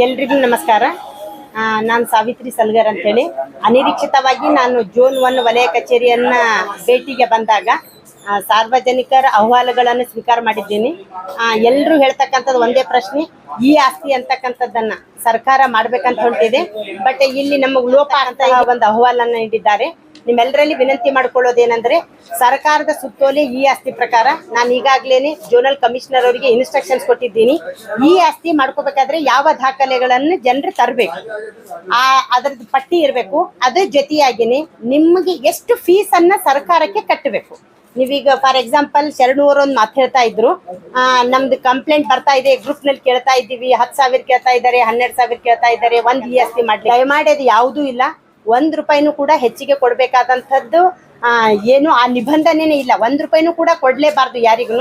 ಎಲ್ರಿಗೂ ನಮಸ್ಕಾರ. ನಾನು ಸಾವಿತ್ರಿ ಸಲ್ಗರ್ ಅಂತೇಳಿ. ಅನಿರೀಕ್ಷಿತವಾಗಿ ನಾನು ಜೂನ್ ಒನ್ ವಲಯ ಕಚೇರಿಯನ್ನು ಭೇಟಿಗೆ ಬಂದಾಗ ಸಾರ್ವಜನಿಕರ ಅಹವಾಲುಗಳನ್ನು ಸ್ವೀಕಾರ ಮಾಡಿದ್ದೀನಿ. ಎಲ್ಲರೂ ಹೇಳ್ತಕ್ಕಂಥದ್ದು ಒಂದೇ ಪ್ರಶ್ನೆ. ಈ ಆಸ್ತಿ ಅಂತಕ್ಕಂಥದ್ದನ್ನ ಸರ್ಕಾರ ಮಾಡ್ಬೇಕಂತ ಹೊಂಟಿದೆ. ಬಟ್ ಇಲ್ಲಿ ನಮಗೆ ಲೋಪ ಅಂತ ಒಂದು ಅಹವಾಲನ್ನ ನೀಡಿದ್ದಾರೆ. ನಿಮ್ಮೆಲ್ಲರಲ್ಲಿ ವಿನಂತಿ ಮಾಡ್ಕೊಳ್ಳೋದೇನೆಂದ್ರೆ ಸರ್ಕಾರದ ಸುತ್ತೋಲೆ ಈ ಆಸ್ತಿ ಪ್ರಕಾರ ನಾನು ಈಗಾಗ್ಲೇನೆ ಜೋನಲ್ ಕಮಿಷನರ್ ಅವರಿಗೆ ಇನ್ಸ್ಟ್ರಕ್ಷನ್ಸ್ ಕೊಟ್ಟಿದ್ದೀನಿ. ಈ ಆಸ್ತಿ ಮಾಡ್ಕೋಬೇಕಾದ್ರೆ ಯಾವ ದಾಖಲೆಗಳನ್ನು ಜನರು ತರಬೇಕು. ಆ, ಅದ್ರದ್ದು ಪಟ್ಟಿ ಇರಬೇಕು. ಅದ್ರ ಜೊತೆಯಾಗಿನೇ ನಿಮಗೆ ಎಷ್ಟು ಫೀಸನ್ನು ಸರ್ಕಾರಕ್ಕೆ ಕಟ್ಟಬೇಕು. ನೀವೀಗ ಫಾರ್ ಎಕ್ಸಾಂಪಲ್ ಶರಣೂರ್ ಒಂದು ಮಾತು ಹೇಳ್ತಾ ಇದ್ರು. ನಮ್ದು ಕಂಪ್ಲೇಂಟ್ ಬರ್ತಾ ಇದೆ ಗ್ರೂಪ್ನಲ್ಲಿ ಕೇಳ್ತಾ ಇದ್ದೀವಿ, ಹತ್ತು ಸಾವಿರ ಕೇಳ್ತಾ ಇದ್ದಾರೆ, ಹನ್ನೆರಡು ಸಾವಿರ ಕೇಳ್ತಾ ಇದ್ದಾರೆ, ಒಂದ್ ಇ ಎಸ್ ಟಿ ಮಾಡಿ ದಯಮಾಡಿ ಅದು ಯಾವುದೂ ಇಲ್ಲ. ಒಂದ್ ರೂಪಾಯಿನೂ ಕೂಡ ಹೆಚ್ಚಿಗೆ ಕೊಡಬೇಕಾದಂಥದ್ದು ಏನು, ಆ ನಿಬಂಧನೆನೇ ಇಲ್ಲ. ಒಂದು ರೂಪಾಯಿನೂ ಕೂಡ ಕೊಡ್ಲೇಬಾರ್ದು ಯಾರಿಗೂ.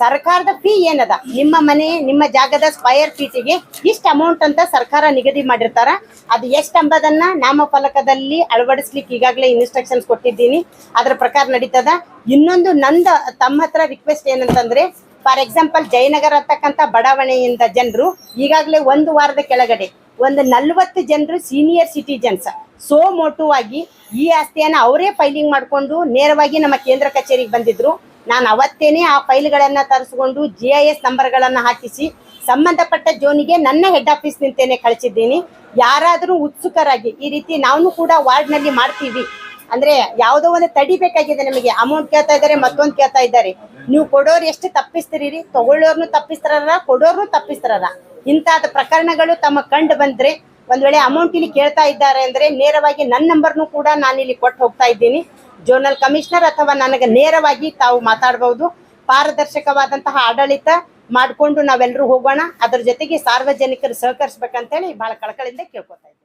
ಸರ್ಕಾರದ ಫೀ ಏನದ? ನಿಮ್ಮ ಮನೆ, ನಿಮ್ಮ ಜಾಗದ ಸ್ಕ್ವಯರ್ ಫೀಟಿಗೆ ಇಷ್ಟು ಅಮೌಂಟ್ ಅಂತ ಸರ್ಕಾರ ನಿಗದಿ ಮಾಡಿರ್ತಾರ. ಅದು ಎಷ್ಟು ಅಂಬದನ್ನ ನಾಮಫಲಕದಲ್ಲಿ ಅಳವಡಿಸ್ಲಿಕ್ಕೆ ಈಗಾಗಲೇ ಇನ್ಸ್ಟ್ರಕ್ಷನ್ಸ್ ಕೊಟ್ಟಿದ್ದೀನಿ. ಅದರ ಪ್ರಕಾರ ನಡೀತದ. ಇನ್ನೊಂದು ನಂದ, ತಮ್ಮ ಹತ್ರ ರಿಕ್ವೆಸ್ಟ್ ಏನಂತಂದ್ರೆ ಫಾರ್ ಎಕ್ಸಾಂಪಲ್ ಜಯನಗರ ಅಂತಕ್ಕಂಥ ಬಡಾವಣೆಯಿಂದ ಜನರು ಈಗಾಗಲೇ ಒಂದು ವಾರದ ಕೆಳಗಡೆ, ಒಂದು ನಲ್ವತ್ತು ಜನರು ಸೀನಿಯರ್ ಸಿಟಿಜನ್ಸ್ ಸೋ ಮೋಟುವಾಗಿ ಈ ಆಸ್ತಿಯನ್ನು ಅವರೇ ಫೈಲಿಂಗ್ ಮಾಡಿಕೊಂಡು ನೇರವಾಗಿ ನಮ್ಮ ಕೇಂದ್ರ ಕಚೇರಿಗೆ ಬಂದಿದ್ರು. ನಾನು ಅವತ್ತೇನೆ ಆ ಫೈಲ್ಗಳನ್ನ ತರಿಸ್ಕೊಂಡು ಜಿ ಐ ಎಸ್ ನಂಬರ್ಗಳನ್ನ ಹಾಕಿಸಿ ಸಂಬಂಧಪಟ್ಟ ಜೋನಿಗೆ ನನ್ನ ಹೆಡ್ ಆಫೀಸ್ ನಿಂತೇನೆ ಕಳಿಸಿದ್ದೀನಿ. ಯಾರಾದರೂ ಉತ್ಸುಕರಾಗಿ ಈ ರೀತಿ ನಾವು ಕೂಡ ವಾರ್ಡ್ನಲ್ಲಿ ಮಾಡ್ತೀವಿ. ಅಂದ್ರೆ ಯಾವುದೋ ಒಂದು ತಡಿಬೇಕಾಗಿದೆ ನಮಗೆ. ಅಮೌಂಟ್ ಕೇಳ್ತಾ ಇದ್ದಾರೆ, ಮತ್ತೊಂದು ಕೇಳ್ತಾ ಇದ್ದಾರೆ. ನೀವು ಕೊಡೋರು ಎಷ್ಟು ತಪ್ಪಿಸ್ತೀರಿ ರೀ ತಗೊಳ್ಳೋರ್ನು ತಪ್ಪಿಸ್ತಾರ ಕೊಡೋರ್ನು ತಪ್ಪಿಸ್ತಾರ ಇಂಥದ ಪ್ರಕರಣಗಳು ತಮ್ಮ ಕಂಡು ಬಂದ್ರೆ ಒಂದ್ ವೇಳೆ ಅಮೌಂಟ್ ಇಲ್ಲಿ ಕೇಳ್ತಾ ಇದ್ದಾರೆ ಅಂದ್ರೆ ನೇರವಾಗಿ ನನ್ನ ನಂಬರ್ನು ಕೂಡ ನಾನು ಇಲ್ಲಿ ಕೊಟ್ಟು ಹೋಗ್ತಾ ಇದ್ದೀನಿ. ಜೋನಲ್ ಕಮಿಷನರ್ ಅಥವಾ ನನಗೆ ನೇರವಾಗಿ ತಾವು ಮಾತಾಡಬಹುದು ಪಾರದರ್ಶಕವಾದಂತಹ ಆಡಳಿತ ಮಾಡಿಕೊಂಡು ನಾವೆಲ್ಲರೂ ಹೋಗೋಣ. ಅದ್ರ ಜೊತೆಗೆ ಸಾರ್ವಜನಿಕರು ಸಹಕರಿಸ್ಬೇಕಂತೇಳಿ ಬಹಳ ಕಳಕಳಿಂದ ಕೇಳ್ಕೊತಾ ಇದ್ದೀನಿ.